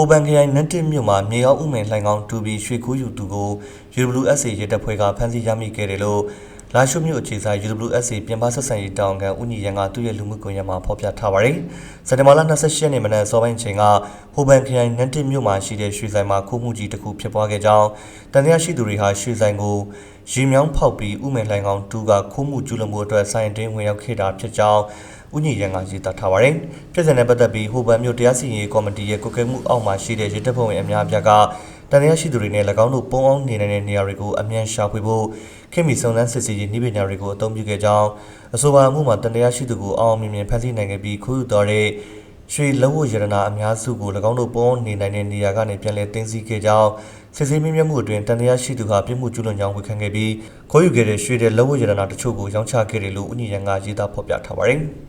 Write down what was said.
ဟိုဘန်ခရိုင်နတ်တစ်မြို့မှာမြေရောက်ဥမင်လှိုင်ကောင်းတူပြီးရွှေကူးယူသူကို UWSA ရဲတပ်ဖွဲ့ကဖမ်းဆီးရမိခဲ့တယ်လို့လာရှုမြို့အခြေဆိုင် UWSA ပြင်ပဆက်ဆံရေးတောင်ခံဦးညီရန်ကသူ့ရဲ့လူမှုကွန်ရက်မှာဖော်ပြထားပါတယ်။စက်တင်ဘာလ28ရက်နေ့မနက်စောပိုင်းချိန်ကဟိုဘန်ခရိုင်နတ်တစ်မြို့မှာရှိတဲ့ရွှေဆိုင်မှာခိုးမှုကြီးတစ်ခုဖြစ်ပွားခဲ့ကြောင်းတန်တရားရှိသူတွေဟာရွှေဆိုင်ကို ရေမြောင်းဖောက်ပြီးဥမင်လှိုင်ကောင်းတူကခိုးမှုကျူးလွန်မှုအတွက်ဆိုင်တွင်းဝင်ရောက်ခဲ့တာဖြစ်ကြောင်းဦးညီရန်ကရေးသားထားပါတယ်။ပြည်စံနဲ့ပတ်သက်ပြီးဟိုဘန်မြို့တရားစီရင်ရေးကော်မတီရဲ့ကွက်ကဲမှုအောက်မှာရှိတဲ့ရဲတပ်ဖွဲ့ဝင်အများအပြားကတန်တရားရှိသူတွေနဲ့၎င်းတို့ပုံအောင်နေနိုင်တဲ့နေရာတွေကိုအမြန်ရှာဖွေဖို့ခင်မီစုံစမ်းစစ်ဆေးရေးနှိပညာတွေကိုအသုံးပြုခဲ့ကြောင်းအဆိုပါအမှုမှာတန်တရားရှိသူကိုအောင်အောင်မြင်မြင်ဖမ်းဆီးနိုင်ခဲ့ပြီးခိုးယူတော်တဲ့ ရွှေလက်ဝတ်ရတနာအများစုကို၎င်းတို့ပုံအောင်နေနိုင်တဲ့နေရာကနေပြန်လည်သိမ်းဆည်းခဲ့ကြောင်းစစ်ဆေးမြင့်မြတ်မှုအတွင်တန်တရားရှိသူဟာပြစ်မှုကျူးလွန်ကြောင်းဝန်ခံခဲ့ပြီးခိုးယူခဲ့တဲ့ရွှေတဲ့လက်ဝတ်ရတနာတချို့ကိုရောင်းချခဲ့တယ်လို့ဦးညီရန်ကရေးသားဖော်ပြထားပါတယ်။